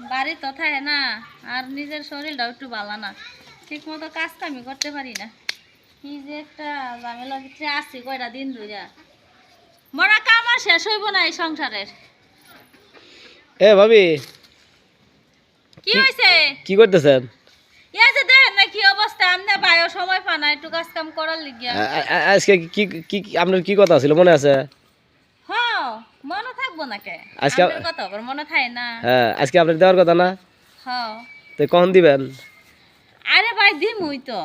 বাড়ি তো থাকে না আর নিজের শরীরটাও একটু ভালো না। ঠিক মতো কাজ কামি করতে পারি না। কি যে একটা ঝামেলা ভিতরে আছি কয়টা দিন ধরে মরা কাম আর শেষ হইব না এই সংসারের। এ ভাবি। কি হয়েছে কি করতেছেন? যে দেখেন না কি অবস্থা আমনে বায়ো সময় পা না একটু কাজ কাম করার লিগিয়া। আ- আ- আজকে কি কি কি- আপনার কি কথা ছিল মনে আছে? থাকব না কে আজকে- আপনার কথা আবার মনে থাকে না। হ্যাঁ আজকে আপনার দেওয়ার কথা না? হ্যাঁ। তো কখন দিবেন? আরে ভাই দিমুই তো।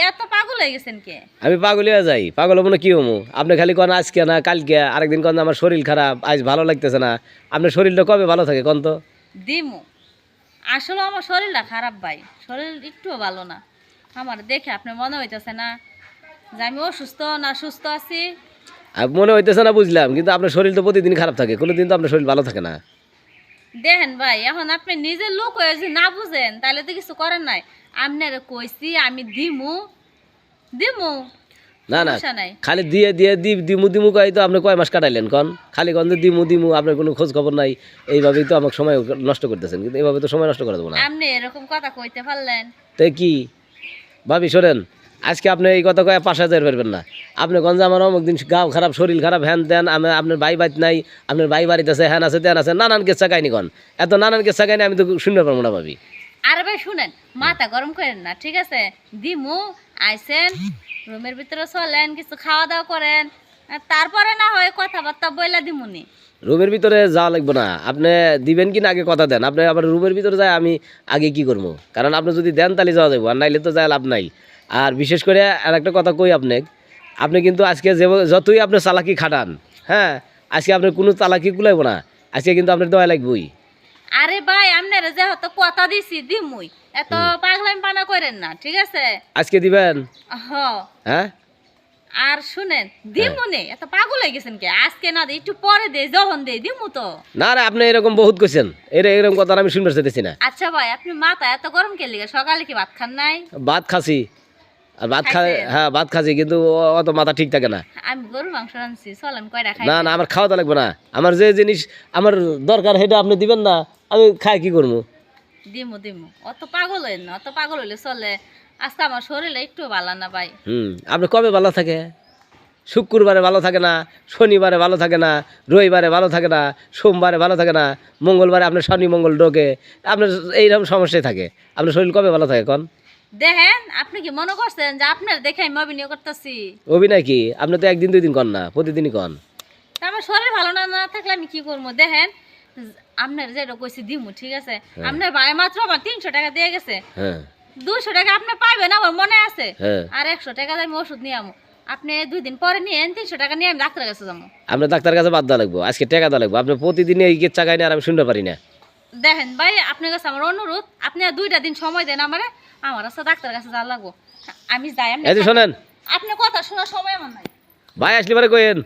এত পাগল হয়ে গেছেন কে? আমি পাগলিয়া যাই। পাগল মনে কি হমু আপনি খালি কোন আজকে না কালকে আরেকদিন কোন আমার শরীর খারাপ আজ ভালো লাগতেছে না। আপনার শরীরটা কবে ভালো থাকে কোন তো? দিমু। আসলে আমার শরীরটা খারাপ ভাই শরীর একটুও ভালো না। আমার দেখে আপনার মনে হইতেছে না যে আমি অসুস্থ না সুস্থ আছি? মনে হইতেছে না বুঝলাম কিন্তু আপনার শরীর তো প্রতিদিন খারাপ থাকে কোনোদিন তো আপনার শরীর ভালো থাকে না। দেখেন ভাই এখন আপনি নিজের লোক হয়ে যদি না বুঝেন তাহলে তো কিছু করেন নাই। আপনার কইছি আমি দিমু। দিমু? না না খালি দিয়ে দিয়ে দি দিমু দিমু কয় তো আপনি কয় মাস কাটাইলেন কন? খালি কন দিমু দিমু আপনার কোনো খোঁজ খবর নাই এইভাবেই তো আমাকে সময় নষ্ট করতেছেন কিন্তু এইভাবে তো সময় নষ্ট করে দেবো না। আপনি এরকম কথা কইতে পারলেন। তাই কি? ভাবি শোনেন আজকে আপনি এই কথা কয়ে পাঁচ হাজার পারবেন না। আপনি গঞ্জে আমার অমুক দিন গাও খারাপ শরীর খারাপ হ্যান দেন আমি আপনার ভাই বাড়ি নাই আপনার ভাই বাড়িতে আছে হ্যান আছে তেন আছে নানান কেসা কাহিনি কন। এত নানান কেসা কাহিনি আমি তো শুনতে পারব না ভাবি। আরে ভাই শুনেন মাথা গরম করেন না ঠিক আছে? দিমু আইসেন রুমের ভিতরে চলেন কিছু খাওয়া দাওয়া করেন তারপরে না হয় কথাবার্তা বইলা দিমুনি। রুমের ভিতরে যাওয়া লাগবে না। আপনি দিবেন কি না আগে কথা দেন। আপনি আবার রুমের ভিতরে যায় আমি আগে কি করব? কারণ আপনি যদি দেন তাহলে যাওয়া যাব আর নাইলে তো যায় লাভ নাই। আর বিশেষ করে আর একটা কথা কই আপনি? আপনি কিন্তু আজকে যে যতই আপনি চালাকি খাটান হ্যাঁ আজকে আপনার কোনো চালাকি কুলাইব না আজকে কিন্তু আপনার দেওয়া লাগবেই। আরে ভাই আপনারা যে হয়তো কথা দিছি দিমুই। এত পাগলামি পানা করেন না ঠিক আছে? আজকে দিবেন? হ্যাঁ? আর শুনেন দিমুনে এত পাগল হয়ে গেছেন কে? আজকে না দে একটু পরে দে যখন দে দিমু তো। না না আপনি এরকম বহুত কইছেন। এর এরকম কথা আমি শুনতে চাইতেছি না। আচ্ছা ভাই আপনি মাথা এত গরম কে লিগে? সকালে কি ভাত খান নাই? ভাত খাসি। আর ভাত খা হ্যাঁ ভাত খাসি কিন্তু অত মাথা ঠিক থাকে না। আমি গরু মাংস রাঁধছি চলেন কয়টা খাই না না আমার খাওয়া তো লাগবে না। আমার যে জিনিস আমার দরকার সেটা আপনি দিবেন না আমি খাই কি করব? দিমু দিমু। অত পাগল হইন না অত পাগল হইলে চলে। আজকে আমার শরীরে একটু ভালো না ভাই। হুম আপনি কবে ভালো থাকে? শুক্রবারে ভালো থাকে না শনিবারে ভালো থাকে না রবিবারে ভালো থাকে না সোমবারে ভালো থাকে না মঙ্গলবারে আপনার শনি মঙ্গল ঢোকে আপনার এইরকম সমস্যাই থাকে। আপনার শরীর কবে ভালো থাকে কন? দেখেন আপনি কি মনে করছেন যে আপনার দেখে আমি অভিনয় করতেছি? অভিনয় কি? আপনি তো একদিন দুই দিন কন না প্রতিদিনই কন। আমার শরীর ভালো না না থাকলে আমি কি করব? দেখেন আপনার যেটা কইছি দিমু ঠিক আছে? আপনার ভাই মাত্র আমার তিনশো টাকা দিয়ে গেছে। হ্যাঁ। দুশো টাকা আপনি পাইবেন আমার মনে আছে। হ্যাঁ। আর একশো টাকা আমি ওষুধ নিয়ে আমো। আপনি দুই দিন পরে নিয়ে তিনশো টাকা নিয়ে আমি ডাক্তারের কাছে যাব আপনার ডাক্তার কাছে বাদ দেওয়া লাগবো আজকে টাকা দেওয়া লাগবো। আপনি প্রতিদিনই এই গেট চাকাই না আর আমি শুনতে পারি না। দেখেন ভাই আপনার কাছে আমার অনুরোধ আপনি আর দুইটা দিন সময় দেন আমারে আমার আছে ডাক্তারের কাছে যা লাগবো। আমি যাই আপনি শোনেন। আপনি কথা শোনার সময় আমার নাই। ভাই আসলে পরে কইেন